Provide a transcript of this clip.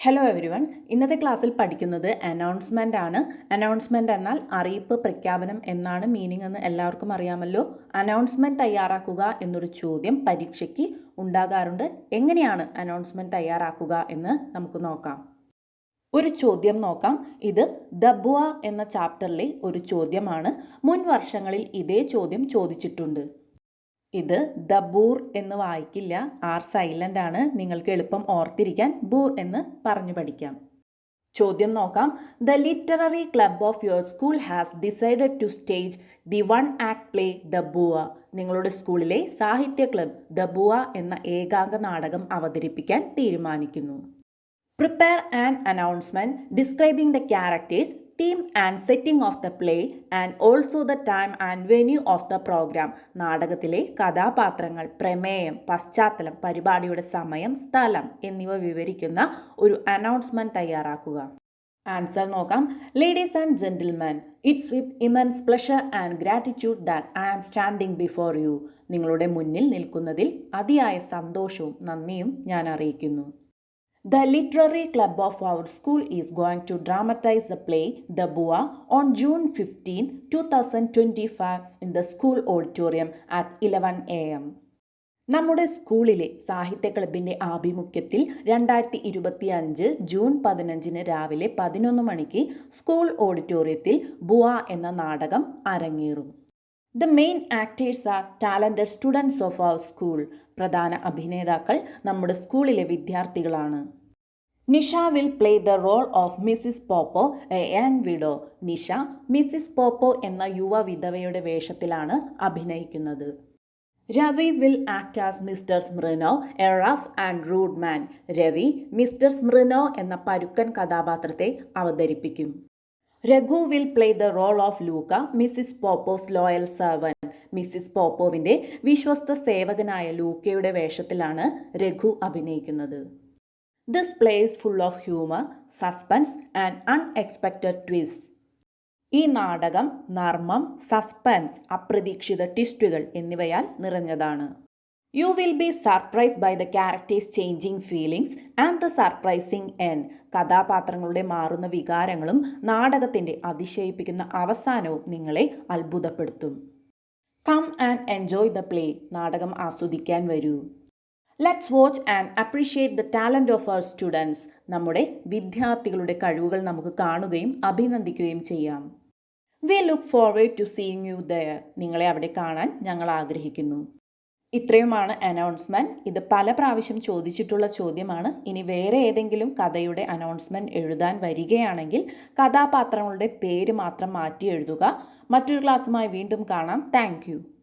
Hello every one ഇന്നത്തെ ക്ലാസ്സിൽ പഠിക്കുന്നത് അനൗൺസ്മെന്റ് ആണ്. അനൗൺസ്മെന്റ് എന്നാൽ അറിയിപ്പ് പ്രഖ്യാപനം എന്നാണ് മീനിങ് എന്ന് എല്ലാവർക്കും അറിയാമല്ലോ. അനൗൺസ്മെന്റ് തയ്യാറാക്കുക എന്നൊരു ചോദ്യം പരീക്ഷയ്ക്ക് ഉണ്ടാകാറുണ്ട്. എങ്ങനെയാണ് അനൗൺസ്മെന്റ് തയ്യാറാക്കുക എന്ന് നമുക്ക് നോക്കാം. ഒരു ചോദ്യം നോക്കാം. ഇത് ദബുവ എന്ന ചാപ്റ്ററിലെ ഒരു ചോദ്യമാണ്. മുൻ വർഷങ്ങളിൽ ഇതേ ചോദ്യം ചോദിച്ചിട്ടുണ്ട്. ഇത് ദബൂർ എന്ന് വായിക്കില്ല. ആർ സൈലന്റ് ആണ്. നിങ്ങൾക്ക് എളുപ്പം ഓർത്തിരിക്കാൻ ബൂർ എന്ന് പറഞ്ഞു പഠിക്കാം. ചോദ്യം നോക്കാം. The literary club of your school has decided to stage the one act play the boor. നിങ്ങളുടെ സ്കൂളിലെ സാഹിത്യ ക്ലബ് ദ ബുവ എന്ന ഏകാംഗ നാടകം അവതരിപ്പിക്കാൻ തീരുമാനിക്കുന്നു. Prepare an announcement describing the characters theme and setting of the play and also the time and venue of the programme നാടകത്തിലെ കഥാപാത്രങ്ങൾ പ്രമേയം പശ്ചാത്തലം പരിപാടിയുടെ സമയം സ്ഥലം എന്നിവ വിവരിക്കുന്ന ഒരു അനൗൺസ്മെന്റ് തയ്യാറാക്കുക. ആൻസർ നോക്കാം. Ladies and gentleman it's with immense pleasure and gratitude that I am standing before you നിങ്ങളുടെ മുന്നിൽ നിൽക്കുന്നതിൽ അതിയായ സന്തോഷവും നന്ദിയും ഞാൻ അറിയിക്കുന്നു. The literary club of our school is going to dramatize the play The Bua on June 15, 2025 in the school auditorium at 11 a.m. നമ്മുടെ സ്കൂളിലെ സാഹിത്യ ക്ലബിന്റെ ആഭിമുഖ്യത്തിൽ രണ്ടായിരത്തി ഇരുപത്തി അഞ്ച് ജൂൺ പതിനഞ്ചിന് രാവിലെ പതിനൊന്ന് മണിക്ക് സ്കൂൾ ഓഡിറ്റോറിയത്തിൽ ബുവ എന്ന നാടകം അരങ്ങേറും. The main actors are talented students of our school പ്രധാന അഭിനേതാക്കൾ നമ്മുടെ സ്കൂളിലെ വിദ്യാർത്ഥികളാണ്. Nisha will play the role of Mrs Popova a young widow Nisha Mrs Popova എന്ന യുവ വിധവയുടെ വേഷത്തിലാണ് അഭിനയിക്കുന്നത്. Ravi will act as Mr Smirnov a rough and rude man Ravi Mr Smirnov എന്ന പരുക്കൻ കഥാപാത്രത്തെ അവതരിപ്പിക്കും. Raghu will play the role of Luka Mrs Popova's loyal servant Mrs പോപ്പോവിന്റെ വിശ്വസ്ത സേവകനായ ലൂക്കയുടെ വേഷത്തിലാണ് രഘു അഭിനയിക്കുന്നത്. This play is full of humour suspense and unexpected twist ഈ നാടകം നർമ്മം സസ്പെൻസ് അപ്രതീക്ഷിത ട്വിസ്റ്റുകൾ എന്നിവയാൽ നിറഞ്ഞതാണ്. You will be surprise by the characters changing feelings and the surprising end കഥാപാത്രങ്ങളുടെ മാറുന്ന വികാരങ്ങളും നാടകത്തിന്റെ അതിശയിപ്പിക്കുന്ന അവസാനവും നിങ്ങളെ അത്ഭുതപ്പെടുത്തും. Come and enjoy the play നാടകം ആസ്വദിക്കാൻ വരൂ. Let's watch and appreciate the talent of our students നമ്മുടെ വിദ്യാർത്ഥികളുടെ കഴിവുകൾ നമുക്ക് കാണുകയും അഭിനന്ദിക്കുകയും ചെയ്യാം. We look forward to seeing you there നിങ്ങളെ അവിടെ കാണാൻ ഞങ്ങൾ ആഗ്രഹിക്കുന്നു. ഇത്രയുമാണ് അനൗൺസ്മെന്റ് ഇത് പല പ്രാവശ്യം ചോദിച്ചിട്ടുള്ള ചോദ്യമാണ്. ഇനി വേറെ ഏതെങ്കിലും കഥയുടെ അനൗൺസ്മെന്റ് എഴുതാൻ വരികയാണെങ്കിൽ കഥാപാത്രങ്ങളുടെ പേര് മാത്രം മാറ്റി എഴുതുക. മറ്റൊരു ക്ലാസ്സുമായി വീണ്ടും കാണാം. താങ്ക്